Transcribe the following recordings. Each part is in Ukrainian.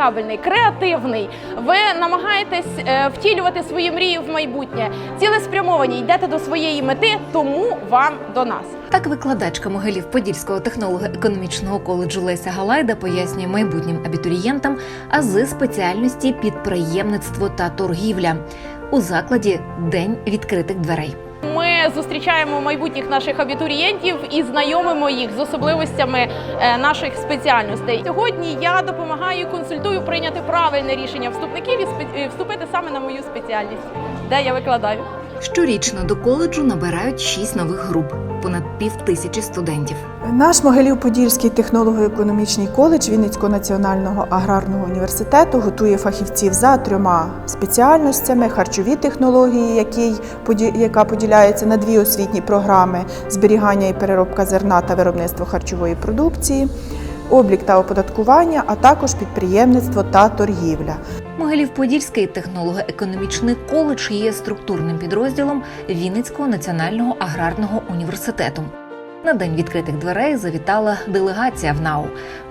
комунікабельний, креативний, ви намагаєтесь е, втілювати свої мрії в майбутнє, цілеспрямовані, йдете до своєї мети, тому вам до нас. Так викладачка Могилів Подільського технолого-економічного коледжу Леся Галайда пояснює майбутнім абітурієнтам ази спеціальності підприємництво та торгівля у закладі День відкритих дверей. Зустрічаємо майбутніх наших абітурієнтів і знайомимо їх з особливостями е, наших спеціальностей. Сьогодні я допомагаю, консультую прийняти правильне рішення вступників і вступити саме на мою спеціальність, де я викладаю. Щорічно до коледжу набирають шість нових груп, понад пів тисячі студентів. Наш Могилів-Подільський технолого-економічний коледж Вінницького національного аграрного університету готує фахівців за трьома спеціальностями: харчові технології, поді- яка поділяється на дві освітні програми: зберігання і переробка зерна та виробництво харчової продукції, облік та оподаткування, а також підприємництво та торгівля. Могилів-Подільський технолого-економічний коледж є структурним підрозділом Вінницького національного аграрного університету. На день відкритих дверей завітала делегація в НАУ.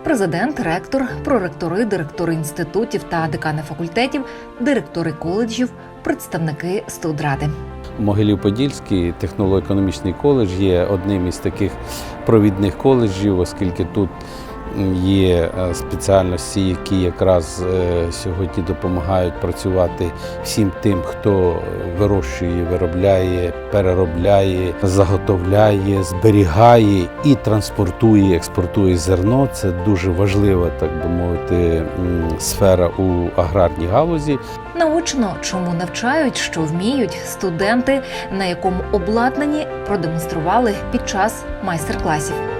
Президент, ректор, проректори, директори інститутів та декани факультетів, директори коледжів, представники студради. Могилів-Подільський технолого-економічний коледж є одним із таких провідних коледжів, оскільки тут є е, спеціальності, які якраз е, сьогодні допомагають працювати всім тим, хто вирощує, виробляє, переробляє, заготовляє, зберігає і транспортує, експортує зерно. Це дуже важлива, так би мовити, сфера у аграрній галузі. Наочно, чому навчають, що вміють студенти, на якому обладнанні продемонстрували під час майстер-класів.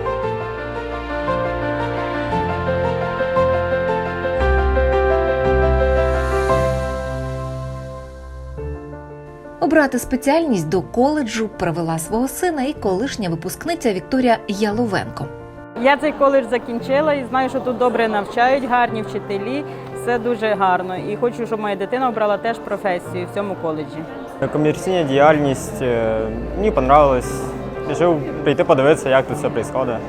Обрати спеціальність до коледжу привела свого сина і колишня випускниця Вікторія Яловенко. Я цей коледж закінчила і знаю, що тут добре навчають, гарні вчителі, все дуже гарно. І хочу, щоб моя дитина обрала теж професію в цьому коледжі. Комерційна діяльність е, мені понравилось. Рішив прийти подивитися, як тут все відбувається.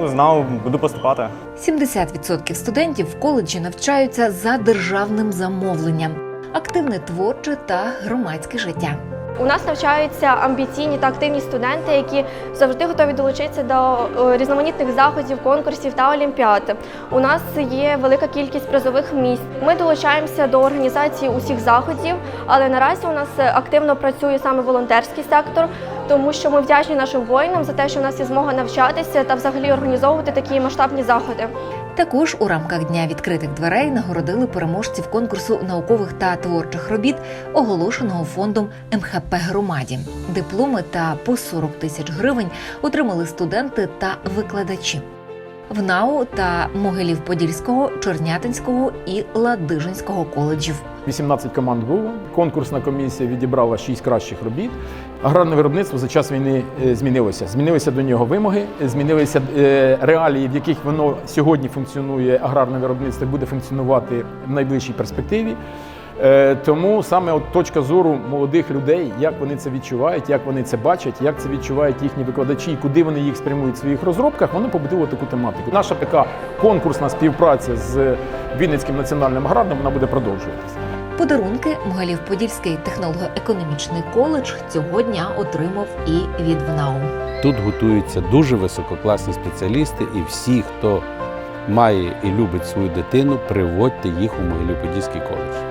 Ну, знав, буду поступати. 70% студентів в коледжі навчаються за державним замовленням, активне творче та громадське життя. У нас навчаються амбіційні та активні студенти, які завжди готові долучитися до е, різноманітних заходів, конкурсів та олімпіад. У нас є велика кількість призових місць. Ми долучаємося до організації усіх заходів, але наразі у нас активно працює саме волонтерський сектор, тому що ми вдячні нашим воїнам за те, що у нас є змога навчатися та взагалі організовувати такі масштабні заходи. Також у рамках дня відкритих дверей нагородили переможців конкурсу наукових та творчих робіт, оголошеного фондом МХП громаді. Дипломи та по 40 тисяч гривень отримали студенти та викладачі. В НАУ та Могилів-Подільського, Чернятинського і Ладижинського коледжів. 18 команд було. Конкурсна комісія відібрала 6 кращих робіт. Аграрне виробництво за час війни е, змінилося. Змінилися до нього вимоги, змінилися е, реалії, в яких воно сьогодні функціонує. Аграрне виробництво буде функціонувати в найближчій перспективі. Е, Тому саме от точка зору молодих людей, як вони це відчувають, як вони це бачать, як це відчувають їхні викладачі, куди вони їх спрямують в своїх розробках, воно побудило таку тематику. Наша така конкурсна співпраця з Вінницьким національним аграрним вона буде продовжуватися. Подарунки Могилів-Подільський технолого-економічний коледж цього дня отримав і від ВНАУ. Тут готуються дуже висококласні спеціалісти, і всі, хто має і любить свою дитину, приводьте їх у Могилів-Подільський коледж.